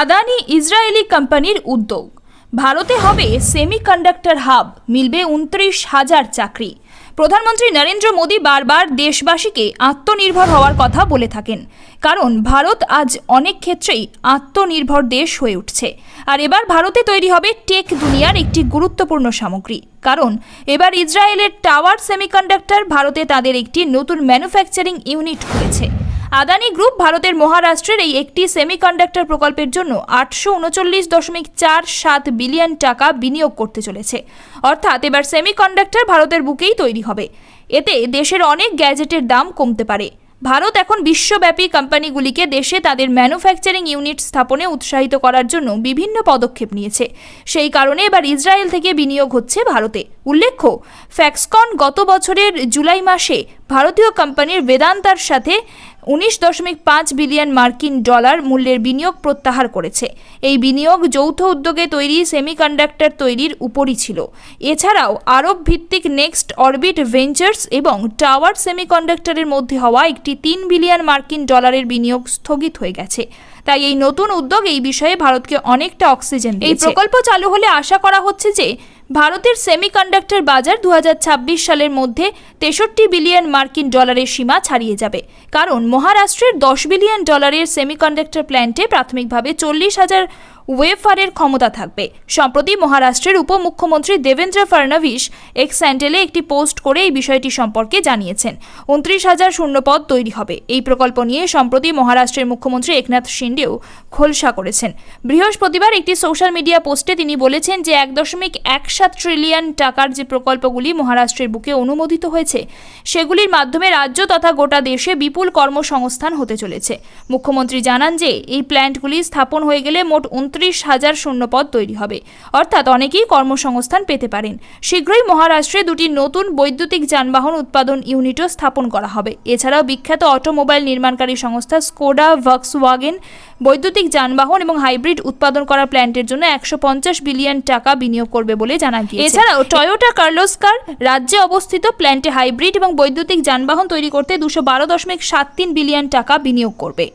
Adani Israeli কোম্পানির উদ্যোগ। ভারতে হবে সেমিকন্ডাক্টর হাব, মিলবে উনত্রিশ হাজার চাকরি। প্রধানমন্ত্রী নরেন্দ্র মোদী বারবার দেশবাসীকে আত্মনির্ভর হওয়ার কথা বলে থাকেন। কারণ ভারত আজ অনেক ক্ষেত্রেই আত্মনির্ভর দেশ হয়ে উঠছে। আর এবার ভারতে তৈরি হবে টেক দুনিয়ার একটি গুরুত্বপূর্ণ সামগ্রী। কারণ এবার ইসরায়েলের টাওয়ার সেমিকন্ডাক্টর ভারতে তাদের একটি নতুন ম্যানুফ্যাকচারিং ইউনিট খুলেছে। আদানি গ্রুপ ভারতের মহারাষ্ট্রের এই একটি সেমিকন্ডাক্টর প্রকল্পের জন্য আটশো উনচল্লিশ দশমিক চার সাত বিলিয়ন টাকা বিনিয়োগ করতে চলেছে। অর্থাৎ এবার সেমিকন্ডাক্টর ভারতের বুকেই তৈরি হবে। এতে দেশের অনেক গ্যাজেটের দাম কমতে পারে। ভারত এখন বিশ্বব্যাপী কোম্পানিগুলিকে দেশে তাদের ম্যানুফ্যাকচারিং ইউনিট স্থাপনে উৎসাহিত করার জন্য বিভিন্ন পদক্ষেপ নিয়েছে। সেই কারণে এবার ইসরায়েল থেকে বিনিয়োগ হচ্ছে ভারতে। উল্লেখ্য, ফ্যাক্সকন গত বছরের জুলাই মাসে ভারতীয় কোম্পানির বেদান্তার সাথে উনিশ দশমিক পাঁচ বিলিয়ন মার্কিন ডলার মূল্যের বিনিয়োগ প্রত্যাহার করেছে। এই বিনিয়োগ যৌথ উদ্যোগে তৈরি সেমিকন্ডাক্টর তৈরির উপরই ছিল। এছাড়াও আরব ভিত্তিক নেক্সট অরবিট ভেঞ্চার্স এবং টাওয়ার সেমিকন্ডাক্টরের মধ্যে হওয়া একটি তিন বিলিয়ন মার্কিন ডলারের বিনিয়োগ স্থগিত হয়ে গেছে। তাই এই নতুন উদ্যোগ এই বিষয়ে ভারতকে অনেকটা অক্সিজেন এই প্রকল্প চালু হলে আশা করা হচ্ছে যে ভারতের সেমিকন্ডাক্টর বাজার দু হাজার ছাব্বিশ সালের মধ্যে তেষট্টি বিলিয়ন মার্কিন ডলারের সীমা ছাড়িয়ে যাবে। কারণ মহারাষ্ট্রের দশ বিলিয়ন ডলারের সেমিকন্ডাক্টর প্ল্যান্টে প্রাথমিকভাবে চল্লিশ হাজার ওয়েফারের ক্ষমতা থাকবে। সম্প্রতি মহারাষ্ট্রের উপমুখ্যমন্ত্রী দেবেন্দ্র ফডনভিস এক্স স্যান্ডেলে একটি পোস্ট করে এই বিষয়টি সম্পর্কে জানিয়েছেন। উনত্রিশ হাজার শূন্যপদ তৈরি হবে। এই প্রকল্প নিয়ে সম্প্রতি মহারাষ্ট্রের মুখ্যমন্ত্রী একনাথ শিন্ডেও খোলসা করেছেন। বৃহস্পতিবার একটি সোশ্যাল মিডিয়া পোস্টে তিনি বলেছেন যে, এক দশমিক এক সাত ট্রিলিয়ন টাকার যে প্রকল্পগুলি মহারাষ্ট্রের বুকে অনুমোদিত হয়েছে, সেগুলির মাধ্যমে রাজ্য তথা গোটা দেশে বিপুল কর্মসংস্থান হতে চলেছে। মুখ্যমন্ত্রী জানান যে, এই প্ল্যান্টগুলি স্থাপন হয়ে গেলে মোট উনত্রিশ হাজার শূন্যপদ তৈরি হবে। অর্থাৎ অনেকেই কর্মসংস্থান পেতে পারেন। শীঘ্রই মহারাষ্ট্রে দুটি নতুন বৈদ্যুতিক যানবাহন উৎপাদন ইউনিটও স্থাপন করা হবে। এছাড়াও বিখ্যাত অটোমোবাইল নির্মাণকারী সংস্থা স্কোডা, ভক্সওয়াগেন বৈদ্যুতিক যানবাহন এবং হাইব্রিড উৎপাদন করা প্ল্যান্টের জন্য একশো পঞ্চাশ বিলিয়ন টাকা বিনিয়োগ করবে বলে জানা গিয়েছে। এছাড়াও টয়োটা কার্লোস্কার রাজ্যে অবস্থিত প্ল্যান্টে হাইব্রিড এবং বৈদ্যুতিক যানবাহন তৈরি করতে দুশো বারো দশমিক সাত তিন বিলিয়ন টাকা বিনিয়োগ করবে।